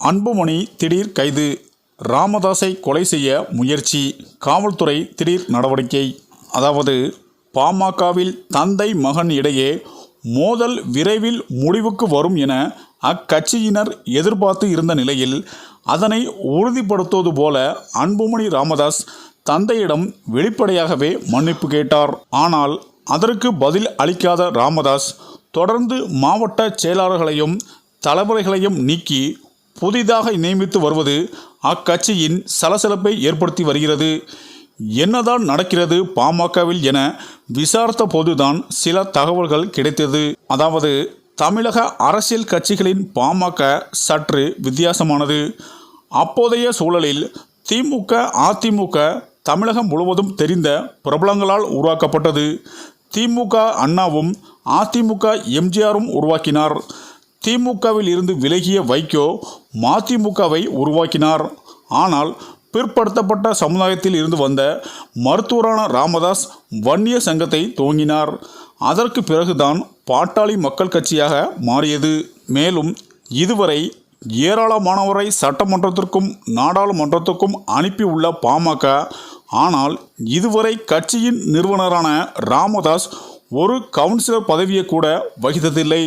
அன்புமணி திடீர் கைது. ராமதாஸை கொலை செய்ய முயற்சி. காவல்துறை திடீர் நடவடிக்கை. அதாவது பாமகவில் தந்தை மகன் இடையே மோதல் விரைவில் முடிவுக்கு வரும் என அக்கட்சியினர் எதிர்பார்த்து இருந்த நிலையில் அதனை உறுதிப்படுத்துவது போல அன்புமணி ராமதாஸ் தந்தையிடம் வெளிப்படையாகவே மன்னிப்பு கேட்டார். ஆனால் அதற்கு பதில் அளிக்காத ராமதாஸ் தொடர்ந்து மாவட்ட செயலாளர்களையும் தலைவர்களையும் நீக்கி புதிதாக நியமித்து வருவது அக்கட்சியின் சலசலப்பை ஏற்படுத்தி வருகிறது. என்னதான் நடக்கிறது பாமகவில் என விசாரித்த போதுதான் சில தகவல்கள் கிடைத்தது. அதாவது தமிழக அரசியல் கட்சிகளின் பாமக சற்று வித்தியாசமானது. அப்போதைய சூழலில் திமுக அதிமுக தமிழகம் முழுவதும் தெரிந்த பிரபலங்களால் உருவாக்கப்பட்டது. திமுக அண்ணாவும் அதிமுக எம்ஜிஆரும் உருவாக்கினார். திமுகவில் இருந்து விலகிய வைகோ மதிமுகவை உருவாக்கினார். ஆனால் பிற்படுத்தப்பட்ட சமுதாயத்தில் இருந்து வந்த மருத்துவரான ராமதாஸ் வன்னிய சங்கத்தை துவங்கினார். அதற்கு பிறகுதான் பாட்டாளி மக்கள் கட்சியாக மாறியது. மேலும் இதுவரை ஏராளமானவரை சட்டமன்றத்திற்கும் நாடாளுமன்றத்துக்கும் அனுப்பியுள்ள பாமக ஆனால் இதுவரை கட்சியின் நிறுவனரான ராமதாஸ் ஒரு கவுன்சிலர் பதவியை கூட வகித்ததில்லை.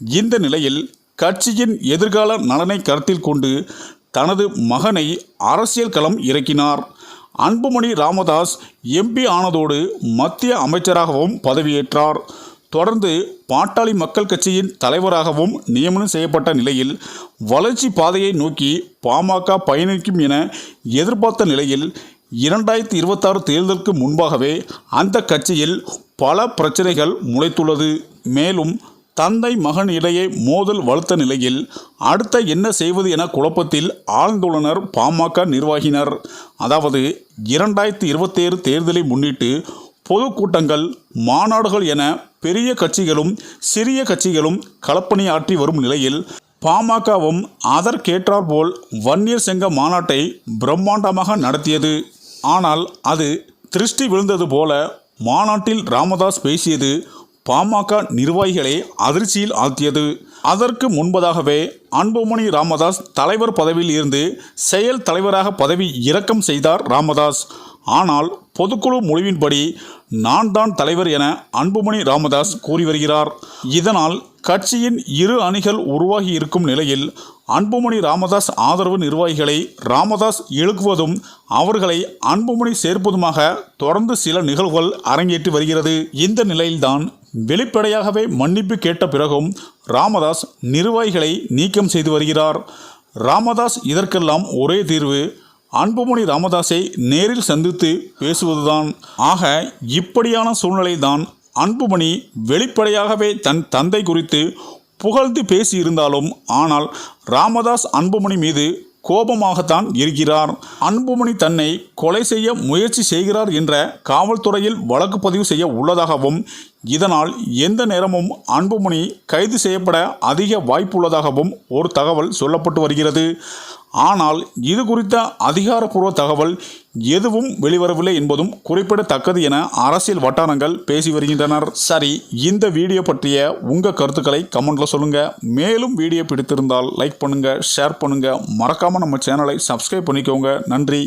இந்த நிலையில் கட்சியின் எதிர்கால நலனை கருத்தில் கொண்டு தனது மகனை அரசியல் களம் இறக்கினார். அன்புமணி ராமதாஸ் எம்பி ஆனதோடு மத்திய அமைச்சராகவும் பதவியேற்றார். தொடர்ந்து பாட்டாளி மக்கள் கட்சியின் தலைவராகவும் நியமனம் செய்யப்பட்ட நிலையில் வளர்ச்சி பாதையை நோக்கி பாமக பயணிக்கும் என எதிர்பார்த்த நிலையில் இரண்டாயிரத்தி இருபத்தாறு தேர்தலுக்கு முன்பாகவே அந்த கட்சியில் பல பிரச்சனைகள் முளைத்துள்ளது. மேலும் தந்தை மகன் இடையே மோதல் வலுத்த நிலையில் அடுத்த என்ன செய்வது என குழப்பத்தில் ஆழ்ந்துள்ளனர் பாமக நிர்வாகினர் அதாவது இரண்டாயிரத்தி இருபத்தேழு தேர்தலை முன்னிட்டு பொதுக்கூட்டங்கள் மாநாடுகள் என பெரிய கட்சிகளும் சிறிய கட்சிகளும் களப்பணியாற்றி வரும் நிலையில் பாமகவும் அதற்கேற்றாற்போல் வன்னியர் செங்க மாநாட்டை பிரம்மாண்டமாக நடத்தியது. ஆனால் அது திருஷ்டி விழுந்தது போல மாநாட்டில் ராமதாஸ் பேசியது பாமக நிர்வாகிகளை அதிர்ச்சியில் ஆழ்த்தியது. அதற்கு முன்பதாகவே அன்புமணி ராமதாஸ் தலைவர் பதவியில் இருந்து செயல் தலைவராக பதவி இறக்கம் செய்தார் ராமதாஸ். ஆனால் பொதுக்குழு முடிவின்படி நான் தான் தலைவர் என அன்புமணி ராமதாஸ் கூறி வருகிறார். இதனால் கட்சியின் இரு அணிகள் உருவாகி இருக்கும் நிலையில் அன்புமணி ராமதாஸ் ஆதரவு நிர்வாகிகளை ராமதாஸ் இழுக்குவதும் அவர்களை அன்புமணி சேர்ப்பதுமாக தொடர்ந்து சில நிகழ்வுகள் அரங்கேற்றி வருகிறது. இந்த நிலையில்தான் வெளிப்படையாகவே மன்னிப்பு கேட்ட பிறகும் ராமதாஸ் நிர்வாகிகளை நீக்கம் செய்து வருகிறார். ராமதாஸ் இதற்கெல்லாம் ஒரே தீர்வு அன்புமணி ராமதாஸை நேரில் சந்தித்து பேசுவதுதான். ஆக இப்படியான சூழ்நிலைதான் அன்புமணி வெளிப்படையாகவே தன் தந்தை குறித்து புகழ்ந்து பேசியிருந்தாலும் ஆனால் ராமதாஸ் அன்புமணி மீது கோபமாகத்தான் இருக்கிறார். அன்புமணி தன்னை கொலை செய்ய முயற்சி செய்கிறார் என்ற காவல்துறையில் வழக்கு பதிவு செய்ய உள்ளதாகவும் இதனால் எந்த நேரமும் அன்புமணி கைது செய்யப்பட அதிக வாய்ப்புள்ளதாகவும் ஒரு தகவல் சொல்லப்பட்டு வருகிறது. ஆனால் இது குறித்த அதிகாரப்பூர்வ தகவல் எதுவும் வெளிவரவில்லை என்பதும் குறிப்பிடத்தக்கது என அரசியல் வட்டாரங்கள் பேசி வருகின்றனர். சரி இந்த வீடியோ பற்றிய உங்கள் கருத்துக்களை கமெண்ட்டில் சொல்லுங்கள் மேலும் வீடியோ பிடித்திருந்தால் லைக் பண்ணுங்கள் ஷேர் பண்ணுங்கள் மறக்காமல் நம்ம சேனலை சப்ஸ்கிரைப் பண்ணிக்கோங்க. நன்றி.